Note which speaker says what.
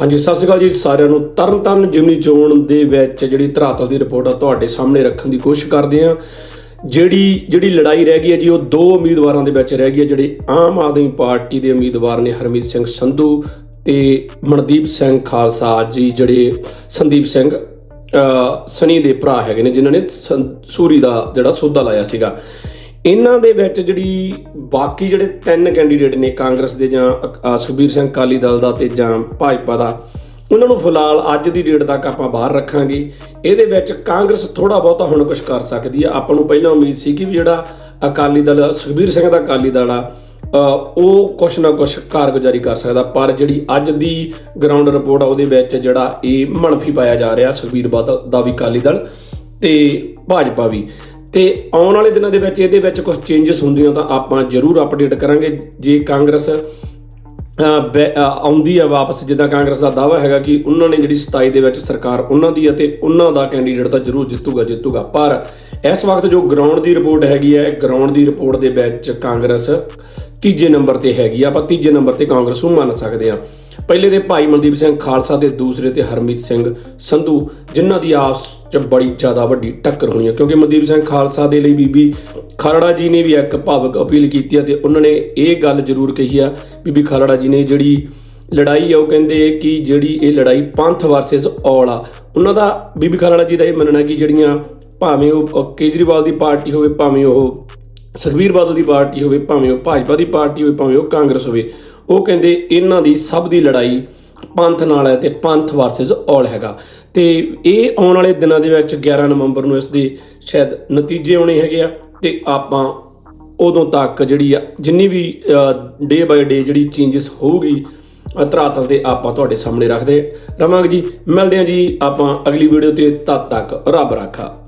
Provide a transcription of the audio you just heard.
Speaker 1: ਹਾਂਜੀ, ਸਤਿ ਸ਼੍ਰੀ ਅਕਾਲ ਜੀ ਸਾਰਿਆਂ ਨੂੰ। ਤਰਨਤਾਰਨ ਜਿਮਨੀ ਚੋਣ ਦੇ ਵਿੱਚ ਜਿਹੜੀ ਧਰਾਤਲ ਦੀ ਰਿਪੋਰਟ ਆ, ਤੁਹਾਡੇ ਸਾਹਮਣੇ ਰੱਖਣ ਦੀ ਕੋਸ਼ਿਸ਼ ਕਰਦੇ ਆ ਜਿਹੜੀ ਜਿਹੜੀ ਲੜਾਈ ਰਹਿ ਗਈ ਹੈ ਜੀ, ਉਹ ਦੋ ਉਮੀਦਵਾਰਾਂ ਦੇ ਵਿੱਚ ਰਹਿ ਗਈ ਹੈ, ਜਿਹੜੇ ਆਮ ਆਦਮੀ ਪਾਰਟੀ ਦੇ ਉਮੀਦਵਾਰ ਨੇ, ਹਰਮੀਤ ਸਿੰਘ ਸੰਧੂ ਤੇ ਮਨਦੀਪ ਸਿੰਘ ਖਾਲਸਾ ਜੀ, ਜਿਹੜੇ ਸੰਦੀਪ ਸਿੰਘ ਸਨੀ ਦੇ ਭਰਾ ਹੈਗੇ ਨੇ, ਜਿਨ੍ਹਾਂ ਨੇ ਸੰ- ਸੂਰੀ ਦਾ ਜਿਹੜਾ ਸੌਦਾ ਲਾਇਆ ਸੀਗਾ। ਇਹਨਾਂ ਦੇ ਵਿੱਚ ਜਿਹੜੀ ਬਾਕੀ ਜਿਹੜੇ ਤਿੰਨ ਕੈਂਡੀਡੇਟ ਨੇ ਕਾਂਗਰਸ ਦੇ ਜਾਂ ਸੁਖਬੀਰ ਸਿੰਘ ਕਾਲੀ ਦਲ ਦਾ ਤੇ ਜਾਂ ਭਾਜਪਾ ਦਾ, ਉਹਨਾਂ ਨੂੰ ਫਿਲਹਾਲ ਅੱਜ ਦੀ ਡੇਟ ਤੱਕ ਆਪਾਂ ਬਾਹਰ ਰੱਖਾਂਗੇ। ਇਹਦੇ ਵਿੱਚ ਕਾਂਗਰਸ ਥੋੜਾ ਬਹੁਤਾ ਹੁਣ ਕੁਝ ਕਰ ਸਕਦੀ ਆ। ਆਪਾਂ ਨੂੰ ਪਹਿਲਾਂ ਉਮੀਦ ਸੀ ਕਿ ਵੀ ਜਿਹੜਾ ਅਕਾਲੀ ਦਲ ਸੁਖਬੀਰ ਸਿੰਘ ਦਾ ਅਕਾਲੀ ਦਲ ਆ ਉਹ ਕੁਛ ਨਾ ਕੁਛ ਕਾਰਗੁਜ਼ਾਰੀ ਕਰ ਸਕਦਾ। ਪਰ ਜਿਹੜੀ ਅੱਜ ਦੀ ਗਰਾਊਂਡ ਰਿਪੋਰਟ ਆ, ਉਹਦੇ ਵਿੱਚ ਜਿਹੜਾ ਇਹ ਮਨਫੀ ਪਾਇਆ ਜਾ ਰਿਹਾ ਸੁਖਬੀਰ ਬਾਦਲ ਦਾ ਵੀ ਅਕਾਲੀ ਦਲ ਤੇ ਭਾਜਪਾ ਵੀ। ਤੇ ਆਉਣ ਵਾਲੇ ਦਿਨਾਂ ਦੇ ਵਿੱਚ ਇਹਦੇ ਵਿੱਚ ਕੁਝ ਚੇਂਜਸ ਹੁੰਦੀਆਂ ਤਾਂ ਆਪਾਂ ਜ਼ਰੂਰ ਅਪਡੇਟ ਕਰਾਂਗੇ। ਜੇ ਕਾਂਗਰਸ ਬੈ- ਆਉਂਦੀ ਆ ਵਾਪਸ, ਜਿੱਦਾਂ ਕਾਂਗਰਸ ਦਾ ਦਾਵਾ ਹੈਗਾ ਕਿ ਉਹਨਾਂ ਨੇ ਜਿਹੜੀ 27 ਦੇ ਵਿੱਚ ਸਰਕਾਰ ਉਹਨਾਂ ਦੀ ਅਤੇ ਉਹਨਾਂ ਦਾ ਕੈਂਡੀਡੇਟ ਤਾਂ ਜ਼ਰੂਰ ਜਿੱਤੂਗਾ ਜਿੱਤੂਗਾ। ਪਰ ਇਸ ਵਕਤ ਜੋ ਗਰਾਊਂਡ ਦੀ ਰਿਪੋਰਟ ਹੈਗੀ ਹੈ ਗਰਾਊਂਡ ਦੀ ਰਿਪੋਰਟ ਦੇ ਵਿੱਚ ਕਾਂਗਰਸ ਤੀਜੇ ਨੰਬਰ ਤੇ ਹੈਗੀ ਆ। ਆਪਾਂ ਤੀਜੇ ਨੰਬਰ ਤੇ ਕਾਂਗਰਸ ਨੂੰ ਮੰਨ ਸਕਦੇ ਆ। ਪਹਿਲੇ ਤੇ ਭਾਈ ਮਨਦੀਪ ਸਿੰਘ ਖਾਲਸਾ ਤੇ ਦੂਸਰੇ ਤੇ ਹਰਮੀਤ ਸਿੰਘ ਸੰਧੂ, ਜਿਨ੍ਹਾਂ ਦੀ ਆਪਸ ਚ ਬੜੀ ਜ਼ਿਆਦਾ ਵੱਡੀ ਟੱਕਰ ਹੋਈ ਹੈ। ਕਿਉਂਕਿ ਮਨਦੀਪ ਸਿੰਘ ਖਾਲਸਾ ਦੇ ਲਈ ਬੀਬੀ ਖਰੜਾ ਜੀ ਨੇ ਵੀ ਇੱਕ ਭਾਵਕ ਅਪੀਲ ਕੀਤੀ ਹੈ ਤੇ ਉਹਨਾਂ ਨੇ ਇਹ ਗੱਲ ਜ਼ਰੂਰ ਕਹੀ ਆ ਬੀਬੀ ਖਰੜਾ ਜੀ ਨੇ ਜਿਹੜੀ ਲੜਾਈ ਆ, ਉਹ ਕਹਿੰਦੇ ਕਿ ਜਿਹੜੀ ਇਹ ਲੜਾਈ ਪੰਥ ਵਰਸਸ ਔਲ ਆ। ਉਹਨਾਂ ਦਾ, ਬੀਬੀ ਖਰੜਾ ਜੀ ਦਾ ਇਹ ਮੰਨਣਾ ਕਿ ਜਿਹੜੀਆਂ ਭਾਵੇਂ ਉਹ ਕੇਜਰੀਵਾਲ ਦੀ ਪਾਰਟੀ ਹੋਵੇ, ਭਾਵੇਂ ਉਹ ਸੁਖਬੀਰ ਬਾਦਲ ਦੀ ਪਾਰਟੀ ਹੋਵੇ, ਭਾਵੇਂ ਉਹ ਭਾਜਪਾ ਦੀ ਪਾਰਟੀ ਹੋਵੇ, ਭਾਵੇਂ ਉਹ ਕਾਂਗਰਸ ਹੋਵੇ, ਉਹ ਕਹਿੰਦੇ ਇਹਨਾਂ ਦੀ ਸਭ ਦੀ ਲੜਾਈ ਪੰਥ ਨਾਲ ਹੈ ਤੇ ਪੰਥ ਵਰਸਸ ਔਲ ਹੈਗਾ। ਤੇ ਇਹ ਆਉਣ ਵਾਲੇ ਦਿਨਾਂ ਦੇ ਵਿੱਚ 11 ਨਵੰਬਰ ਨੂੰ ਇਸ ਦੇ ਸ਼ਾਇਦ ਨਤੀਜੇ ਆਉਣੇ ਹੈਗੇ ਆ ਤੇ ਆਪਾਂ ਉਦੋਂ ਤੱਕ ਜਿਹੜੀ ਆ, ਜਿੰਨੀ ਵੀ ਡੇ ਬਾਈ ਡੇ ਜਿਹੜੀ ਚੇਂਜਸ ਹੋਊਗੀ ਧਰਾਤਲ ਤੇ ਆਪਾਂ ਤੁਹਾਡੇ ਸਾਹਮਣੇ ਰੱਖਦੇ ਰਵਾਂਗੇ ਜੀ। ਮਿਲਦੇ ਹਾਂ ਜੀ ਆਪਾਂ ਅਗਲੀ ਵੀਡੀਓ ਤੇ, ਤਦ ਤੱਕ ਰੱਬ ਰਾਖਾ।